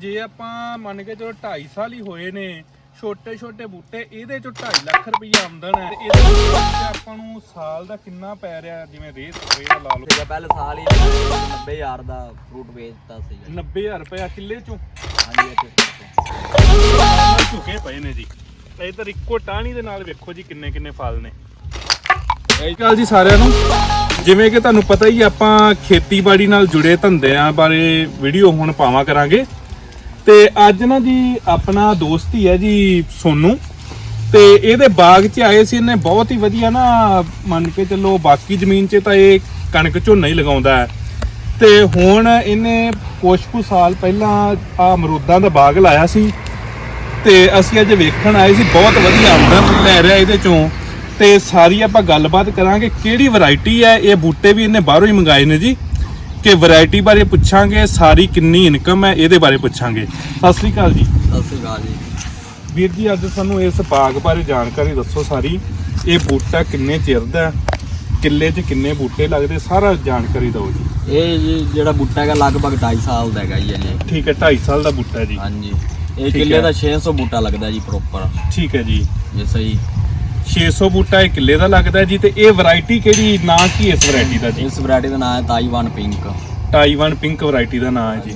ਜੇ ਆਪਾਂ ਮੰਨ ਕੇ ਚਲੋ 2.5 ਸਾਲ ਹੀ ਹੋਏ ਨੇ ਛੋਟੇ ਛੋਟੇ ਬੂਟੇ ਇਹਦੇ ਚੋਂ 2.5 ਲੱਖ ਰੁਪਈਆ ਆਮਦਨ ਹੈ ਤੇ ਇਹਦੇ ਵਿੱਚ ਆਪਾਂ ਨੂੰ ਸਾਲ ਦਾ ਕਿੰਨਾ ਪੈ ਰਿਹਾ ਜਿਵੇਂ ਰੇਹ ਸਪਰੇ ਦਾ ਲਾ ਲਓ। ਸੀਗਾ ਪਹਿਲੇ ਸਾਲ ਹੀ 90000 ਦਾ ਫਰੂਟ ਵੇਚਦਾ ਸੀਗਾ 90000 ਰੁਪਇਆ ਕਿੱਲੇ ਚੋਂ? ਹਾਂਜੀ ਇੱਥੇ ਝੁਕੇ ਪਏ ਨੇ ਜੀ। ਇਹ ਤਾਂ ਇੱਕੋ ਟਾਹਣੀ ਦੇ ਨਾਲ ਵੇਖੋ ਜੀ ਕਿੰਨੇ ਕਿੰਨੇ ਫਲ ਨੇ। ਸਤਿ ਜੀ ਸਾਰਿਆਂ ਨੂੰ। ਜਿਵੇਂ ਕਿ ਤੁਹਾਨੂੰ ਪਤਾ ਹੀ ਆ, ਆਪਾਂ ਖੇਤੀਬਾੜੀ ਨਾਲ ਜੁੜੇ ਧੰਦਿਆਂ ਬਾਰੇ ਵੀਡੀਓ ਹੁਣ ਪਾਵਾਂ ਕਰਾਂਗੇ। ਤੇ ਅੱਜ ਨਾ ਜੀ ਆਪਣਾ ਦੋਸਤ ਹੀ ਹੈ ਜੀ ਸੋਨੂ। ਤੇ ਇਹਦੇ ਬਾਗ 'ਚ ਆਏ ਸੀ, ਇਹਨੇ ਬਹੁਤ ਹੀ ਵਧੀਆ ਨਾ ਮੰਨ ਕੇ ਚੱਲੋ ਬਾਕੀ ਜ਼ਮੀਨ 'ਚ ਤਾਂ ਇਹ ਕਣਕ ਝੋਨਾ ਹੀ ਲਗਾਉਂਦਾ ਹੈ। ਤੇ ਹੁਣ ਇਹਨੇ ਕੁਛ ਕੁ ਸਾਲ ਪਹਿਲਾਂ ਆ ਅਮਰੂਦਾਂ ਦਾ ਬਾਗ ਲਾਇਆ ਸੀ। ਤੇ ਅਸੀਂ ਅੱਜ ਵੇਖਣ ਆਏ ਸੀ, ਬਹੁਤ ਵਧੀਆ ਆਮਦਨ ਲੈ ਰਿਹਾ ਇਹਦੇ ਚੋਂ। ਤੇ ਸਾਰੀ ਆਪਾਂ ਗੱਲਬਾਤ ਕਰਾਂਗੇ ਕਿਹੜੀ ਵੈਰਾਈਟੀ ਹੈ, ਇਹ ਬੂਟੇ ਵੀ ਇਹਨੇ ਬਾਹਰੋਂ ਹੀ ਮੰਗਾਏ ਨੇ ਜੀ। ਕਿ ਵੈਰਾਈਟੀ ਬਾਰੇ ਪੁੱਛਾਂਗੇ ਸਾਰੀ ਕਿੰਨੀ ਇਨਕਮ ਹੈ ਇਹਦੇ ਬਾਰੇ ਪੁੱਛਾਂਗੇ। ਸਤਿ ਸ੍ਰੀ ਅਕਾਲ ਜੀ। ਸਤਿ ਸ਼੍ਰੀ ਅਕਾਲ ਜੀ। ਵੀਰ ਜੀ ਅੱਜ ਸਾਨੂੰ ਇਸ ਬਾਗ ਬਾਰੇ ਜਾਣਕਾਰੀ ਦੱਸੋ ਸਾਰੀ। ਇਹ ਬੂਟਾ ਕਿੰਨੇ ਚਿਰ ਦਾ ਹੈ? ਕਿੱਲੇ 'ਚ ਕਿੰਨੇ ਬੂਟੇ ਲੱਗਦੇ? ਸਾਰਾ ਜਾਣਕਾਰੀ ਦਿਓ ਜੀ। ਇਹ ਜੀ ਜਿਹੜਾ ਬੂਟਾ ਹੈਗਾ ਲਗਭਗ 2.5 ਸਾਲ ਦਾ ਹੈਗਾ ਜੀ ਅਜੇ। ਠੀਕ ਹੈ 2.5 ਸਾਲ ਦਾ ਬੂਟਾ ਜੀ। ਹਾਂਜੀ। ਇਹ ਕਿੱਲੇ। ਦਾ 600 ਬੂਟਾ ਲੱਗਦਾ ਜੀ ਪ੍ਰੋਪਰ ਠੀਕ ਹੈ ਜੀ। ਜੇ ਸਹੀ। 600 ਬੂਟਾ ਇਹ ਕਿੱਲੇ ਦਾ ਲੱਗਦਾ ਜੀ ਤੇ ਇਹ ਵੈਰਾਈਟੀ ਕਿਹੜੀ ਨਾਂ ਕੀ ਇਸ ਵੈਰਾਈਟੀ ਦਾ ਜੀ? ਇਸ ਵੈਰਾਈਟੀ ਦਾ ਨਾਮ ਹੈ Taiwan pink. Taiwan pink variety ਦਾ ਨਾਮ ਹੈ ਜੀ।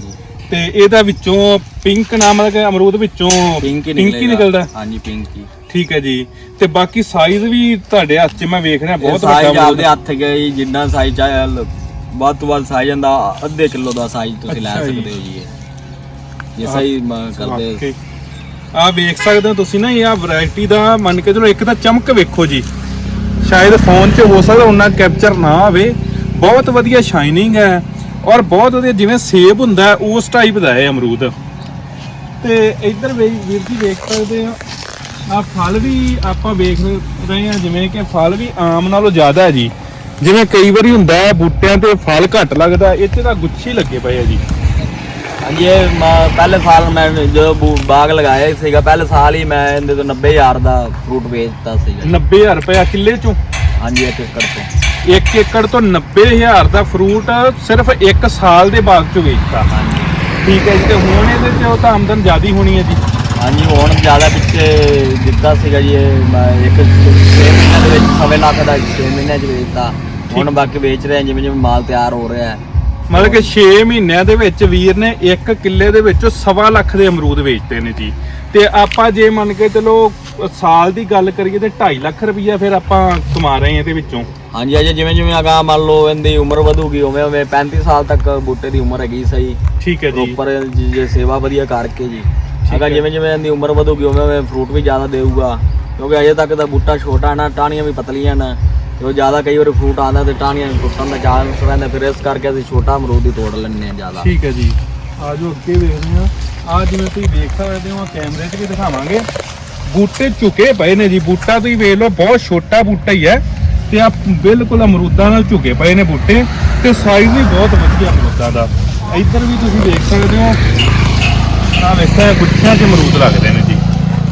ਤੇ ਇਹਦਾ ਵਿੱਚੋਂ ਪਿੰਕ ਨਾਮ ਕਿ ਅਮਰੂਦ ਵਿੱਚੋਂ ਪਿੰਕ ਹੀ ਪਿੰਕ ਹੀ ਨਿਕਲਦਾ? ਹਾਂਜੀ ਪਿੰਕ ਹੀ। ਠੀਕ ਹੈ ਜੀ। ਤੇ ਬਾਕੀ ਸਾਈਜ਼ ਵੀ ਤੁਹਾਡੇ ਹੱਥ 'ਚ ਮੈਂ ਵੇਖ ਰਿਹਾ ਬਹੁਤ ਵੱਡਾ ਸਾਈਜ਼ ਅਮਰੂਦ। ਆਪਦੇ ਹੱਥ ਗਿਆ ਜੀ ਜਿੰਨਾ ਸਾਈਜ਼ ਲ- ਵੱਧ ਤੋਂ ਵੱਧ ਸਾਈਜ਼ ਜਾਂਦਾ ਅੱਧੇ ਕਿਲੋ ਦਾ ਸਾਈਜ਼ ਤੁਸੀਂ ਲੈ ਅੱਛਾ ਜੀ। ਸਕਦੇ ਹੋ ਜੀ। ਇਹ। ਜੇ ਸਹੀ ਮ- ਕਰਦੇ ਆ ਵੇਖ ਸਕਦੇ ਹੋ ਤੁਸੀਂ ਨਾ, ਇਹ ਆ ਵੈਰਾਈਟੀ ਦਾ ਮੰਨ ਕੇ ਚਲੋ ਇੱਕ ਤਾਂ ਚਮਕ ਵੇਖੋ ਜੀ। ਸ਼ਾਇਦ ਫੋਨ 'ਚ ਹੋ ਸਕਦਾ ਉਹਨਾਂ ਕੈਪਚਰ ਨਾ ਆਵੇ। ਬਹੁਤ ਵਧੀਆ ਸ਼ਾਈਨਿੰਗ ਹੈ ਔਰ ਬਹੁਤ ਵਧੀਆ ਜਿਵੇਂ ਸੇਬ ਹੁੰਦਾ ਉਸ ਟਾਈਪ ਦਾ ਹੈ ਅਮਰੂਦ। ਤੇ ਇੱਧਰ ਵੀ, ਵੀਰ ਜੀ ਵੇਖ ਸਕਦੇ ਹੋ, ਆ ਫਲ ਵੀ ਆਪਾਂ ਵੇਖ ਰਹੇ ਹਾਂ, ਜਿਵੇਂ ਕਿ ਫਲ ਵੀ ਆਮ ਨਾਲੋਂ ਜ਼ਿਆਦਾ ਹੈ ਜੀ। ਜਿਵੇਂ ਕਈ ਵਾਰੀ ਹੁੰਦਾ ਹੈ, ਬੂਟਿਆਂ ਤੇ ਫਲ ਘੱਟ ਲੱਗਦਾ ਇਹ 'ਚ ਤਾਂ ਗੁੱਛੇ ਲੱਗੇ ਪਏ ਆ ਜੀ। ਹਾਂਜੀ ਇਹ ਮ- ਪਹਿਲੇ ਸਾਲ ਮੈਂ ਜਦੋਂ ਬੂ- ਬਾਗ ਲਗਾਇਆ ਸੀਗਾ ਪਹਿਲੇ ਸਾਲ ਹੀ ਮੈਂ ਇਹਦੇ ਤੋਂ 90000 ਦਾ ਫਰੂਟ ਵੇਚਦਾ ਸੀਗਾ। 90000 ਰੁਪਏ ਕਿੱਲੇ ਚੋਂ? ਹਾਂਜੀ ਇੱਕ ਏਕੜ ਤੋਂ। 1 ਏਕੜ ਤੋਂ 90000 ਦਾ ਫਰੂਟ ਸਿਰਫ 1 ਸਾਲ ਦੇ ਬਾਗ ਚੋਂ ਵੇਚਤਾ ਹਾਂਜੀ। ਠੀਕ ਹੈ ਜੀ ਤੇ ਹੁਣ ਇਹਦੇ ਤੇ ਉਹ ਤਾਂ ਆਮਦਨ ਜ਼ਿਆਦੀ ਹੋਣੀ ਹੈ ਜੀ। ਹਾਂਜੀ ਹੁਣ ਜ਼ਿਆਦਾ ਪਿੱਛੇ ਦਿੱਤਾ ਸੀਗਾ ਜੀ ਇਹ ਮੈਂ ਇੱਕ 6 ਮਹੀਨਿਆਂ ਦੇ ਵਿੱਚ ਸਵੇ ਲੱਖ ਦਾ 6 ਮਹੀਨਿਆਂ ਚ ਵੇਚਤਾ ਹੁਣ ਬਾਕੀ ਵੇਚ ਰਹੇ ਹਾਂ ਜਿਵੇਂ ਜਿਵੇਂ ਮਾਲ ਤਿਆਰ ਹੋ ਰਿਹਾ ਹੈ। ਮਤਲਬ ਕਿ 6 ਮਹੀਨਿਆਂ ਦੇ ਵਿੱਚ ਵੀਰ ਨੇ 1 ਕਿੱਲੇ ਦੇ ਵਿੱਚ ਸਵਾ ਲੱਖ ਦੇ ਅਮਰੂਦ ਵੇਚਦੇ ਨੇ ਜੀ। ਤੇ ਆਪਾਂ ਜੇ ਮੰਨ ਕੇ ਚਲੋ ਸਾਲ ਦੀ ਗੱਲ ਕਰੀਏ ਤੇ 2.5 ਲੱਖ ਰੁਪਈਆ ਫਿਰ ਆਪਾਂ ਕਮਾ ਰਹੇ ਹਾਂ ਇਹਦੇ ਵਿੱਚੋਂ। ਹਾਂਜੀ ਅਜੇ ਜਿਵੇਂ ਜਿਵੇਂ ਅਗਾ ਮੰਨ ਲਓ ਇਹਦੀ ਉਮਰ ਵਧੂਗੀ ਉਵੇਂ ਉਵੇਂ 35 ਸਾਲ ਤੱਕ ਬੂਟੇ ਦੀ ਉਮਰ ਹੈਗੀ ਸਹੀ। ਠੀਕ ਹੈ ਜੀ। ਪ੍ਰੋਪਰ ਜੇ ਸੇਵਾ ਵਧੀਆ ਕਰਕੇ ਜੀ। ਅਗਾ। ਜਿਵੇਂ ਜਿਵੇਂ ਇਹਦੀ ਉਮਰ ਵਧੂਗੀ ਉਵੇਂ ਉਵੇਂ ਫਰੂਟ ਵੀ ਜ਼ਿਆਦਾ ਦੇਊਗਾ। ਕਿਉਂਕਿ ਅਜੇ ਤੱਕ ਤਾਂ ਬੂਟਾ ਛੋਟਾ ਨਾ ਟਾਹਣੀਆਂ ਵੀ ਪਤਲੀਆਂ ਨੇ। ਤੇ ਜ਼ਿਆਦਾ ਕਈ ਵਾਰ ਫਰੂਟ ਆਉਂਦਾ ਤੇ ਟਾਹਣੀਆਂ ਟੁੱਟਣ ਦਾ ਚਾਂਸ ਰਹਿੰਦਾ ਫਿਰ ਇਸ ਕਰਕੇ ਅਸੀਂ ਛੋਟਾ ਅਮਰੂਦ ਹੀ ਤੋੜ ਲੈਂਦੇ ਹਾਂ ਜ਼ਿਆਦਾ। ਠੀਕ ਹੈ ਜੀ। ਆ ਜੋ ਅੱਗੇ ਵੇਖਦੇ ਆ ਆ ਜਿਵੇਂ ਤੁਸੀਂ ਦੇਖ ਸਕਦੇ ਹੋ ਕੈਮਰੇ 'ਚ ਵੀ ਦਿਖਾਵਾਂਗੇ। ਬੂਟੇ ਝੁਕੇ ਪਏ ਨੇ ਜੀ। ਬੂਟਾ ਤੁਸੀਂ ਵੇਖ ਲਓ, ਬਹੁਤ ਛੋਟਾ ਬੂਟਾ ਹੀ ਹੈ ਤੇ ਆ ਬਿਲਕੁਲ ਅਮਰੂਦਾਂ ਨਾਲ ਝੁਕੇ ਪਏ ਨੇ ਬੂਟੇ ਤੇ ਸਾਈਜ਼ ਵੀ ਬਹੁਤ ਵਧੀਆ ਅਮਰੂਦਾਂ ਦਾ। ਇੱਧਰ ਵੀ ਤੁਸੀਂ ਦੇਖ ਸਕਦੇ ਹੋ। ਆ ਵੇਖਿਆ ਗੁੱਛਿਆਂ 'ਚ ਅਮਰੂਦ ਲੱਗਦੇ ਨੇ ਜੀ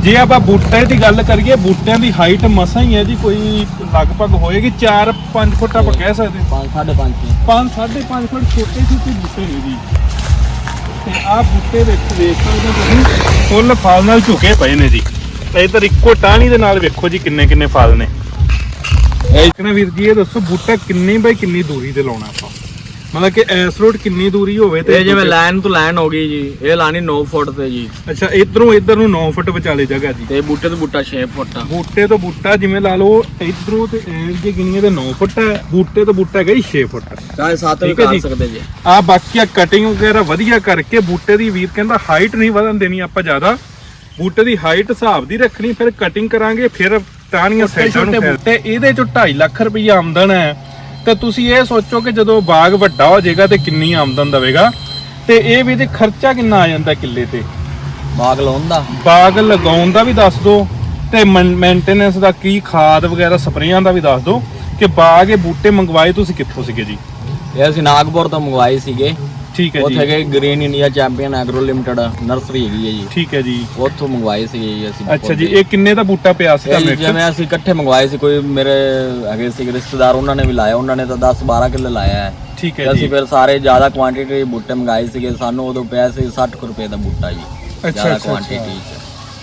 ਜੇ ਆਪਾਂ ਬੂਟੇ ਦੀ ਗੱਲ ਕਰੀਏ ਬੂਟਿਆਂ ਦੀ ਹਾਈਟ ਮਸਾਂ ਹੀ ਹੈ ਜੀ ਕੋਈ ਲਗਭਗ ਹੋਏਗੀ 4-5 ਫੁੱਟ ਆਪਾਂ ਕਹਿ ਸਕਦੇ ਹਾਂ। 5 5.5 ਪੰਜ ਸਾਢੇ ਪੰਜ ਫੁੱਟ ਛੋਟੇ ਛੋਟੇ ਬੂਟੇ ਨੇ ਜੀ। ਤੇ ਆਹ ਬੂਟੇ ਵਿੱਚ ਵੇਖ ਸਕਦੇ ਤੁਸੀਂ ਫੁੱਲ ਫਲ ਨਾਲ ਝੁਕੇ ਪਏ ਨੇ ਜੀ। ਤੇ ਇਧਰ ਇੱਕੋ ਟਾਹਣੀ ਦੇ ਨਾਲ ਵੇਖੋ ਜੀ ਕਿੰਨੇ ਕਿੰਨੇ ਫਲ ਨੇ। ਇੱਕ ਨਾ ਵੀਰ ਜੀ ਇਹ ਦੱਸੋ ਬੂਟਾ ਕਿੰਨੀ ਬਾਈ ਕਿੰਨੀ ਦੂਰੀ ਤੇ ਲਾਉਣਾ ਆਪਾਂ। ਮਤਲਬ ਕਿ ਐਸ ਰੋਡ ਕਿੰਨੀ ਦੂਰੀ ਹੋਵੇ ਇਹ ਜਿਵੇਂ ਲਾਈਨ ਤੋਂ ਲਾਈਨ ਹੋ ਗਈ ਜੀ ਇਹ ਲਾਣੀ 9 ਫੁੱਟ ਤੇ ਜੀ। ਅੱਛਾ ਇਧਰੋਂ ਇਧਰ ਨੂੰ 9 ਫੁੱਟ ਵਿਚਾਲੇ ਜਗ੍ਹਾ ਜੀ। ਤੇ ਬੂਟੇ ਤੋਂ ਬੂਟਾ 6 ਫੁੱਟ ਬੂਟੇ ਤੋਂ ਬੂਟਾ ਜਿਵੇਂ ਲਾ ਲਓ ਇਧਰੋਂ ਤੇ ਐਂ ਜੇ ਗਿਣੀਏ ਤੇ 9 ਫੁੱਟ ਹੈ ਬੂਟੇ ਤੋਂ ਬੂਟਾ ਹੈਗਾ ਜੀ 6 ਫੁੱਟ। ਚਾਹੇ 7 ਵੀ ਕਰ। ਸਕਦੇ ਜੀ। ਆ ਬਾਕੀ ਆ ਕਟਿੰਗ ਵਗੈਰਾ ਵਧੀਆ ਕਰਕੇ ਬੂਟੇ ਦੀ ਵੀਰ ਕਹਿੰਦਾ ਹਾਈਟ ਨਹੀਂ ਵਧਣ ਦੇਣੀ ਆਪਾਂ ਜ਼ਿਆਦਾ। ਬੂਟੇ ਦੀ ਹਾਈਟ ਹਿਸਾਬ ਦੀ ਰੱਖਣੀ ਫਿਰ ਕਟਿੰਗ ਕਰਾਂਗੇ ਫਿਰ ਟਾਹਣੀਆਂ ਸਾਈਡਾਂ ਨੂੰ ਬੂਟੇ ਇਹਦੇ ਚੋਂ 2.5 ਲੱਖ ਰੁਪਈਆ ਆਮਦਨ ਹੈ। ਤੇ ਤੁਸੀਂ ਇਹ ਸੋਚੋ ਕਿ ਜਦੋਂ ਬਾਗ ਵੱਡਾ ਹੋ ਜਾਏਗਾ ਤੇ ਕਿੰਨੀ ਆਮਦਨ ਦਵੇਗਾ ਤੇ ਇਹ ਵੀ ਤੇ ਖਰਚਾ ਕਿੰਨਾ ਆ ਜਾਂਦਾ ਕਿੱਲੇ ਤੇ? ਬਾਗ ਲਾਉਣ ਦਾ। ਬਾਗ ਲਗਾਉਣ ਦਾ ਵੀ ਦੱਸ ਦਿਓ ਤੇ ਮੇਨਟੇਨੈਂਸ ਦਾ ਕੀ ਖਾਦ ਵਗੈਰਾ ਸਪਰੇਆਂ ਦਾ ਵੀ ਦੱਸ ਦਿਓ ਕਿ ਬਾਗ ਇਹ ਬੂਟੇ ਮੰਗਵਾਏ ਤੁਸੀਂ ਕਿੱਥੋਂ ਸੀਗੇ ਜੀ? ਇਹ ਅਸੀਂ ਨਾਗਪੁਰ ਤੋਂ ਮੰਗਵਾਏ ਸੀਗੇ। ਠੀਕ ਹੈ ਉੱਥੇ ਜੀ। ਗਏ green India champion agro limited nursery ਹੈਗੀ ਹੈ ਜੀ। ਠੀਕ ਹੈ ਜੀ। ਉੱਥੋਂ ਮੰਗਵਾਏ ਸੀ ਜੀ ਅਸੀਂ ਅੱਛਾ ਜੀ ਇਹ ਕਿੰਨੇ ਦਾ ਬੂਟਾ ਪਿਆ ਸੀ ਇਹ ਤੁਹਾਨੂੰ ਜਿਵੇਂ ਅਸੀਂ ਇਕੱਠੇ ਮੰਗਵਾਏ ਸੀ ਕੋਈ ਮੇਰੇ ਹੈਗੇ ਸੀ ਰਿਸ਼ਤੇਦਾਰ ਉਹਨਾਂ ਨੇ ਵੀ ਲਾਇਆ ਉਹਨਾਂ ਨੇ ਤਾਂ 10 12 ਕਿੱਲੇ ਲਾਇਆ ਹੈ। ਠੀਕ ਤੇ ਹੈ ਅਸੀਂ ਜੀ। ਫਿਰ ਸਾਰੇ ਜ਼ਿਆਦਾ ਕੁਆਂਟੀਟੀ ਬੂਟੇ ਮੰਗਾਏ ਸੀਗੇ ਸਾਨੂੰ ਉਦੋਂ ਪਿਆ ਸੀ 60 ਕੁ ਰੁਪਏ ਦਾ ਬੂਟਾ ਜੀ। ਅੱਛਾ, ਜ਼ਿਆਦਾ ਅੱਛਾ, ਕੁਆਂਟੀਟੀ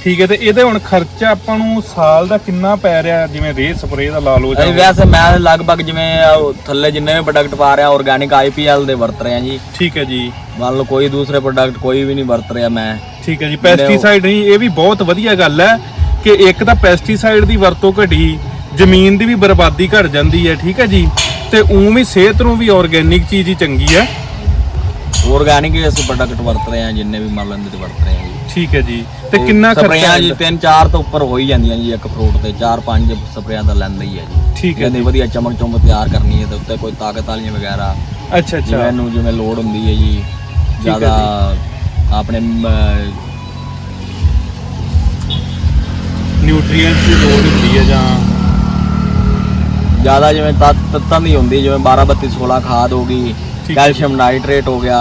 ਠੀਕ ਹੈ ਤੇ ਇਹਦੇ ਹੁਣ ਖਰਚਾ ਆਪਾਂ ਨੂੰ ਸਾਲ ਦਾ ਕਿੰਨਾ ਪੈ ਰਿਹਾ? ਜਿਵੇਂ ਰੇ ਸਪਰੇ ਦਾ ਲਾ ਲਓ ਅਸੀਂ ਜਾਂ ਵੈਸੇ ਮੈਂ ਲਗਭਗ ਜਿਵੇਂ ਉਹ ਥੱਲੇ ਜਿੰਨੇ ਵੀ ਪ੍ਰੋਡਕਟ ਪਾ ਰਿਹਾ ਆਰਗੈਨਿਕ ਆਈਪੀਐਲ ਦੇ ਵਰਤ ਰਿਹਾ ਜੀ। ਠੀਕ ਹੈ ਜੀ। ਮੰਨ ਲਓ ਕੋਈ ਦੂਸਰੇ ਪ੍ਰੋਡਕਟ ਕੋਈ ਵੀ ਨਹੀਂ ਵਰਤ ਰਿਹਾ ਮੈਂ। ਠੀਕ ਹੈ ਜੀ ਪੈਸਟੀਸਾਈਡ ਨਹੀਂ ਇਹ ਵੀ ਬਹੁਤ ਵਧੀਆ ਗੱਲ ਹੈ ਕਿ ਇੱਕ ਤਾਂ ਪੈਸਟੀਸਾਈਡ ਦੀ ਵਰਤੋਂ ਘਟੀ ਜ਼ਮੀਨ ਦੀ ਵੀ ਬਰਬਾਦੀ ਘਟ ਜਾਂਦੀ ਹੈ ਠੀਕ ਹੈ ਜੀ। ਤੇ ਉਂ ਵੀ ਸਿਹਤ ਨੂੰ ਵੀ ਆਰਗੈਨਿਕ ਚੀਜ਼ ਹੀ ਚੰਗੀ ਹੈ। ਆਰਗੈਨਿਕ ਹੀ ਅਸੀਂ ਪ੍ਰੋਡਕਟ ਵਰਤ ਰਹੇ ਹਾਂ ਜਿੰਨੇ ਵੀ ਮੰਨ ਲੈਂਦੇ ਤੇ ਵਰਤ ਰਹੇ ਹਾਂ ਜੀ। ਠੀਕ ਹੈ ਜੀ। ਤੇ ਕਿੰਨਾ ਖਰਚਾ ਸਪਰੇਆਂ ਜੀ ਆਉਂਦਾ? ਤਿੰਨ ਚਾਰ ਤੋਂ ਉੱਪਰ ਹੋ ਹੀ ਜਾਂਦੀਆਂ ਜੀ ਇੱਕ ਫਰੂਟ ਤੇ ਚਾਰ ਪੰਜ ਸਪਰੇਆਂ ਦਾ ਲੈਂਦਾ ਹੀ ਹੈ ਜੀ। ਠੀਕ ਹੈ ਜੀ ਵਧੀਆ ਚਮਕ ਚਮਕ ਤਿਆਰ ਕਰਨੀ ਹੈ ਤੇ ਉੱਤੇ ਕੋਈ ਤਾਕਤ ਵਾਲੀਆਂ ਵਗੈਰਾ। ਅੱਛਾ ਜਿਵੇਂ ਅੱਛਾ ਇਹਨੂੰ ਜਿਵੇਂ ਲੋੜ ਹੁੰਦੀ ਹੈ ਜੀ ਜ਼ਿਆਦਾ ਆਪਣੇ ਮ, ਨਿਊਟ੍ਰੀਐਂਟਸ ਦੀ ਲੋੜ ਹੁੰਦੀ ਹੈ ਜਾਂ? ਜ਼ਿਆਦਾ ਜਿਵੇਂ ਤੱਤ ਤੱਤਾਂ ਦੀ ਹੁੰਦੀ ਜਿਵੇਂ 12 32 16 ਖਾਦ ਹੋ ਗਈ ਠੀਕ ਹੈ ਕੈਲਸ਼ੀਅਮ ਨਾਈਟ੍ਰੇਟ ਹੋ ਗਿਆ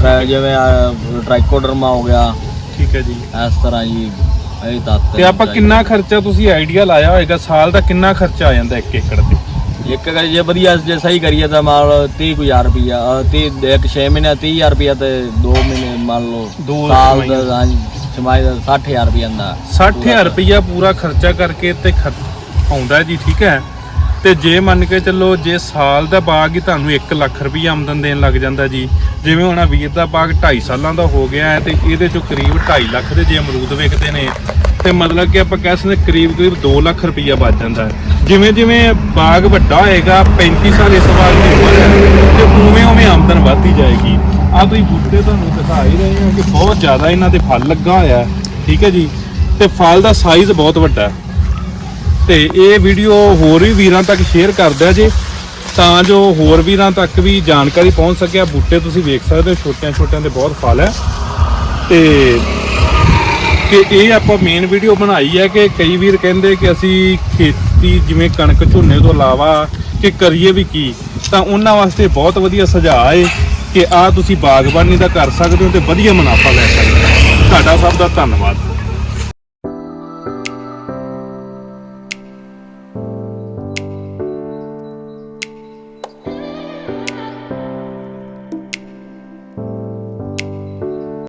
ਟਰਾ- ਜਿਵੇਂ ਅਹ, ਟ੍ਰਾਈਕੋਡਰਮਾ ਹੋ ਗਿਆ। ਠੀਕ ਹੈ ਜੀ। ਇਸ ਤਰ੍ਹਾਂ ਜੀ ਇਹ ਤੱਤ ਤੇ ਆਪਾਂ ਕਿੰਨਾ ਖਰਚਾ ਤੁਸੀਂ ਆਈਡੀਆ ਲਾਇਆ ਹੋਏਗਾ ਸਾਲ ਦਾ ਕਿੰਨਾ ਖਰਚਾ ਆ ਜਾਂਦਾ ਇੱਕ ਏਕੜ ਤੇ? ਇੱਕ ਅਗਰ ਜੇ ਵਧੀਆ ਜੇ ਸਹੀ ਕਰੀਏ ਤਾਂ ਮੰਨ ਲਓ 30000 ਰੁਪਿਆ 30 ਇੱਕ 6 ਮਹੀਨੇ 30000 ਰੁਪਿਆ ਤੇ 2 ਮਹੀਨੇ ਮੰਨ ਲਓ ਸਾਲ ਦਾ ਹਾਂਜੀ, ਛਮਾਈ ਦਾ 60000 ਰੁਪਿਆ ਦਾ 60000 ਰੁਪਈਆ ਪੂਰਾ ਖਰਚਾ ਕਰਕੇ ਤੇ ਆਉਂਦਾ ਜੀ ਠੀਕ ਹੈ? ਤੇ ਜੇ ਮੰਨ ਕੇ ਚੱਲੋ ਜੇ ਸਾਲ ਦਾ ਬਾਗ ਹੀ ਤੁਹਾਨੂੰ 1 ਲੱਖ ਰੁਪਈਆ ਆਮਦਨ ਦੇਣ ਲੱਗ ਜਾਂਦਾ ਜੀ, ਜਿਵੇਂ ਹੁਣ ਆਹ ਵੀਰ ਦਾ ਬਾਗ 2.5 ਸਾਲਾਂ ਦਾ ਹੋ ਗਿਆ ਹੈ ਤੇ ਇਹਦੇ ਚੋਂ ਕਰੀਬ 2.5 ਲੱਖ ਦੇ ਜੇ ਅਮਰੂਦ ਵਿਕਦੇ ਨੇ, ਤੇ ਮਤਲਬ ਕਿ ਆਪਾਂ ਕਹਿ ਸਕਦੇ ਕਰੀਬ ਕਰੀਬ 2 ਲੱਖ ਰੁਪਈਆ ਬਚ ਜਾਂਦਾ ਹੈ। ਜਿਵੇਂ ਜਿਵੇਂ ਬਾਗ ਵੱਡਾ ਹੋਏਗਾ 35 ਸਾਲ ਇਸ ਬਾਗ ਦੀ ਉਮਰ ਹੈ ਤੇ ਉਵੇਂ ਉਵੇਂ ਆਮਦਨ ਵੱਧਦੀ ਜਾਏਗੀ। ਆ ਤੁਸੀਂ ਬੂਟੇ ਤੁਹਾਨੂੰ ਦਿਖਾ ਹੀ ਰਹੇ ਹੋ ਕਿ ਬਹੁਤ ਜ਼ਿਆਦਾ ਇਹਨਾਂ ਦੇ ਫਲ ਲੱਗਾ ਹੋਇਆ ਠੀਕ ਹੈ ਜੀ, ਤੇ ਫਲ ਦਾ ਸਾਈਜ਼ ਬਹੁਤ ਵੱਡਾ ਹੈ। ਤੇ ਇਹ ਵੀਡੀਓ ਹੋਰ ਵੀ ਵੀਰਾਂ ਤੱਕ ਸ਼ੇਅਰ ਕਰ ਦਿਆ ਜੇ, ਤਾਂ ਜੋ ਹੋਰ ਵੀਰਾਂ ਤੱਕ ਵੀ ਜਾਣਕਾਰੀ ਪਹੁੰਚ ਸਕਿਆ ਬੂਟੇ ਤੁਸੀਂ ਵੇਖ ਸਕਦੇ ਹੋ, ਛੋਟਿਆਂ ਛੋਟਿਆਂ ਦੇ ਬਹੁਤ ਫਲ ਹੈ। ਤੇ ਕਿ ਇਹ ਆਪਾਂ ਮੇਨ ਵੀਡੀਓ ਬਣਾਈ ਹੈ ਕਿ ਕਈ ਵੀਰ ਕਹਿੰਦੇ ਕਿ ਅਸੀਂ ਖੇਤੀ ਜਿਵੇਂ ਕਣਕ ਝੋਨੇ ਤੋਂ ਇਲਾਵਾ ਕਿ ਕਰੀਏ ਵੀ ਕੀ, ਤਾਂ ਉਹਨਾਂ ਵਾਸਤੇ ਬਹੁਤ ਵਧੀਆ ਸੁਝਾਅ ਹੈ ਕਿ ਆ ਤੁਸੀਂ ਬਾਗਬਾਨੀ ਦਾ ਕਰ ਸਕਦੇ ਹੋ ਤੇ ਵਧੀਆ ਮੁਨਾਫਾ ਲੈ ਸਕਦੇ ਹੋ। ਤੁਹਾਡਾ ਸਭ ਦਾ ਧੰਨਵਾਦ।